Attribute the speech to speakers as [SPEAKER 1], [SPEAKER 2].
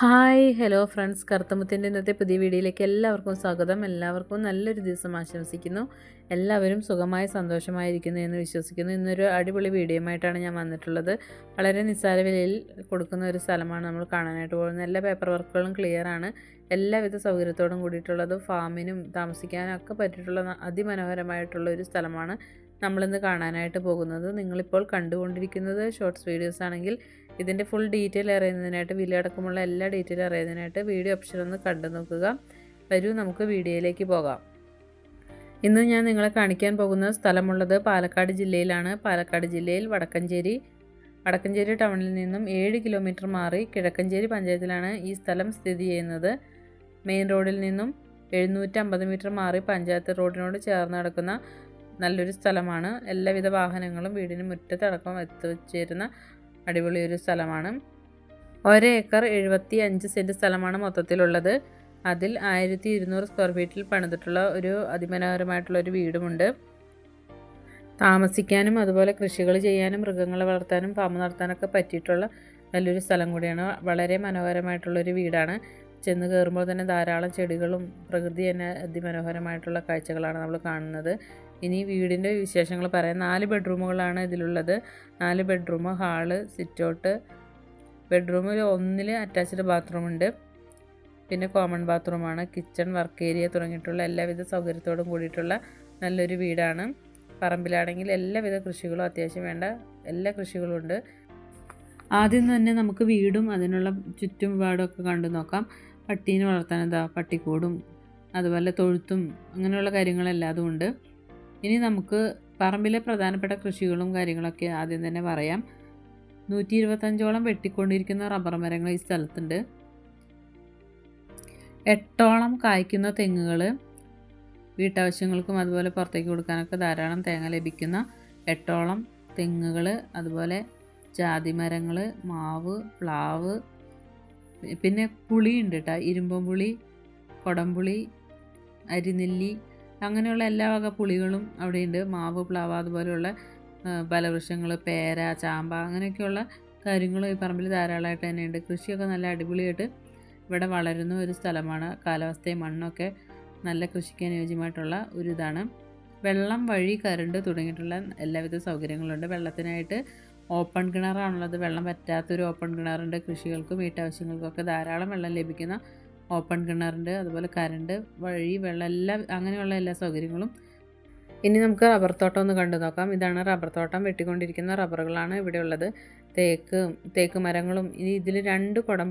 [SPEAKER 1] Hi hello friends. കറുത്തമുത്തിന്റെ ഇന്നത്തെ പുതിയ വീഡിയോയിലേക്ക് എല്ലാവർക്കും സ്വാഗതം. എല്ലാവർക്കും നല്ലൊരു ദിവസം ആശംസിക്കുന്നു. എല്ലാവരും സുഖമായി സന്തോഷമായിരിക്കുന്നു എന്ന് വിശ്വസിക്കുന്നു. ഇന്നൊരു അടിപൊളി വീഡിയോയുമായിട്ടാണ് ഞാൻ വന്നിട്ടുള്ളത്. വളരെ നിസ്സാര വിലയിൽ കൊടുക്കുന്ന ഒരു സ്ഥലമാണ് നമ്മൾ കാണാനായിട്ട് പോകുന്നത്. എല്ലാ പേപ്പർ വർക്കുകളും ക്ലിയർ ആണ്. എല്ലാവിധ സൗകര്യത്തോടും കൂടിയിട്ടുള്ളത് ഫാമിനും താമസിക്കാനൊക്കെ പറ്റിയിട്ടുള്ള അതിമനോഹരമായിട്ടുള്ള ഒരു സ്ഥലമാണ് നമ്മളിന്ന് കാണാനായിട്ട് പോകുന്നത്. നിങ്ങളിപ്പോൾ കണ്ടുകൊണ്ടിരിക്കുന്നത് ഷോർട്സ് വീഡിയോസ് ആണെങ്കിൽ ഇതിന്റെ ഫുൾ ഡീറ്റെയിൽ അറിയുന്നതിനായിട്ട് വിലയടക്കമുള്ള എല്ലാ ഡീറ്റെയിൽ അറിയുന്നതിനായിട്ട് വീഡിയോ ഓപ്ഷൻ ഒന്ന് കണ്ടു നോക്കുക. വരൂ നമുക്ക് വീഡിയോയിലേക്ക് പോകാം. ഇന്ന് ഞാൻ നിങ്ങളെ കാണിക്കാൻ പോകുന്ന സ്ഥലമുള്ളത് പാലക്കാട് ജില്ലയിലാണ്. പാലക്കാട് ജില്ലയിൽ വടക്കഞ്ചേരി വടക്കഞ്ചേരി ടൗണിൽ നിന്നും ഏഴ് കിലോമീറ്റർ മാറി കിഴക്കഞ്ചേരി പഞ്ചായത്തിലാണ് ഈ സ്ഥലം സ്ഥിതി ചെയ്യുന്നത്. മെയിൻ റോഡിൽ നിന്നും എഴുന്നൂറ്റമ്പത് മീറ്റർ മാറി പഞ്ചായത്ത് റോഡിനോട് ചേർന്ന് നടക്കുന്ന നല്ലൊരു സ്ഥലമാണ്. എല്ലാവിധ വാഹനങ്ങളും വീടിന് മുറ്റത്തടക്കം എത്തിച്ചേരുന്ന അടിപൊളി ഒരു സ്ഥലമാണ്. ഒരേക്കർ എഴുപത്തി അഞ്ച് സെന്റ് സ്ഥലമാണ് മൊത്തത്തിലുള്ളത്. അതിൽ ആയിരത്തി ഇരുന്നൂറ് സ്ക്വയർ ഫീറ്റിൽ പണിതിട്ടുള്ള ഒരു അതിമനോഹരമായിട്ടുള്ള ഒരു വീടുമുണ്ട്. താമസിക്കാനും അതുപോലെ കൃഷികൾ ചെയ്യാനും മൃഗങ്ങളെ വളർത്താനും ഫാം നടത്താനൊക്കെ പറ്റിയിട്ടുള്ള നല്ലൊരു സ്ഥലം കൂടിയാണ്. വളരെ മനോഹരമായിട്ടുള്ളൊരു വീടാണ്. ചെന്ന് കയറുമ്പോൾ തന്നെ ധാരാളം ചെടികളും പ്രകൃതി തന്നെ അതിമനോഹരമായിട്ടുള്ള കാഴ്ചകളാണ് നമ്മൾ കാണുന്നത്. ഇനി വീടിന്റെ വിശേഷങ്ങൾ പറയാം. നാല് ബെഡ്റൂമുകളാണ് ഇതിലുള്ളത്. നാല് ബെഡ്റൂം ഹാൾ സിറ്റൗട്ട് ബെഡ്റൂമിൽ ഒന്നിൽ അറ്റാച്ച്ഡ് ബാത്റൂം ഉണ്ട്. പിന്നെ കോമൺ ബാത്റൂമാണ്. കിച്ചൺ വർക്ക് ഏരിയ തുടങ്ങിയിട്ടുള്ള എല്ലാവിധ സൗകര്യത്തോടും കൂടിയിട്ടുള്ള നല്ലൊരു വീടാണ്. പറമ്പിലാണെങ്കിൽ എല്ലാവിധ കൃഷികളും അത്യാവശ്യം വേണ്ട എല്ലാ കൃഷികളും ഉണ്ട്. ആദ്യം തന്നെ നമുക്ക് വീടും അതിനുള്ള ചുറ്റുപാടൊക്കെ കണ്ടു നോക്കാം. പട്ടീനെ വളർത്താൻ എന്താ? പട്ടിക്കൂടും അതുപോലെ തൊഴുത്തും അങ്ങനെയുള്ള കാര്യങ്ങളെല്ലാം ഉണ്ട് ഇനി നമുക്ക് പറമ്പിലെ പ്രധാനപ്പെട്ട കൃഷികളും കാര്യങ്ങളൊക്കെ ആദ്യം തന്നെ പറയാം. നൂറ്റി ഇരുപത്തഞ്ചോളം വെട്ടിക്കൊണ്ടിരിക്കുന്ന റബ്ബർ മരങ്ങൾ ഈ സ്ഥലത്തുണ്ട്. എട്ടോളം കായ്ക്കുന്ന തെങ്ങുകൾ വീട്ടാവശ്യങ്ങൾക്കും അതുപോലെ പുറത്തേക്ക് കൊടുക്കാനൊക്കെ ധാരാളം തേങ്ങ ലഭിക്കുന്ന എട്ടോളം തെങ്ങുകൾ അതുപോലെ ജാതി മരങ്ങൾ മാവ് പ്ലാവ് പിന്നെ പുളി ഉണ്ട് കേട്ടോ ഇരുമ്പം പുളി കൊടംപുളി അരിനെല്ലി അങ്ങനെയുള്ള എല്ലാ വക പുളികളും അവിടെയുണ്ട്. മാവ് പ്ലാവ് അതുപോലെയുള്ള ഫലവൃക്ഷങ്ങൾ പേര ചാമ്പ അങ്ങനെയൊക്കെയുള്ള കാര്യങ്ങൾ ഈ പറമ്പിൽ ധാരാളമായിട്ട് തന്നെയുണ്ട്. കൃഷിയൊക്കെ നല്ല അടിപൊളിയായിട്ട് ഇവിടെ വളരുന്ന ഒരു സ്ഥലമാണ്. കാലാവസ്ഥയും മണ്ണൊക്കെ നല്ല കൃഷിക്ക് അനുയോജ്യമായിട്ടുള്ള ഒരു ഇതാണ്. വെള്ളം വഴി കരണ്ട് തുടങ്ങിയിട്ടുള്ള എല്ലാവിധ സൗകര്യങ്ങളുണ്ട്. വെള്ളത്തിനായിട്ട് ഓപ്പൺ കിണറാണുള്ളത്. വെള്ളം പറ്റാത്തൊരു ഓപ്പൺ കിണറുണ്ട്. കൃഷികൾക്കും വീട്ടാവശ്യങ്ങൾക്കൊക്കെ ധാരാളം വെള്ളം ലഭിക്കുന്ന ഓപ്പൺ കിണറുണ്ട്. അതുപോലെ കരണ്ട് വഴി വെള്ളം എല്ലാം അങ്ങനെയുള്ള എല്ലാ സൗകര്യങ്ങളും. ഇനി നമുക്ക് റബ്ബർ തോട്ടം ഒന്ന് കണ്ടു നോക്കാം. ഇതാണ് റബ്ബർ തോട്ടം. വെട്ടിക്കൊണ്ടിരിക്കുന്ന റബ്ബറുകളാണ് ഇവിടെയുള്ളത് തേക്ക് തേക്ക് മരങ്ങളും. ഇനി ഇതിൽ രണ്ട് കുടം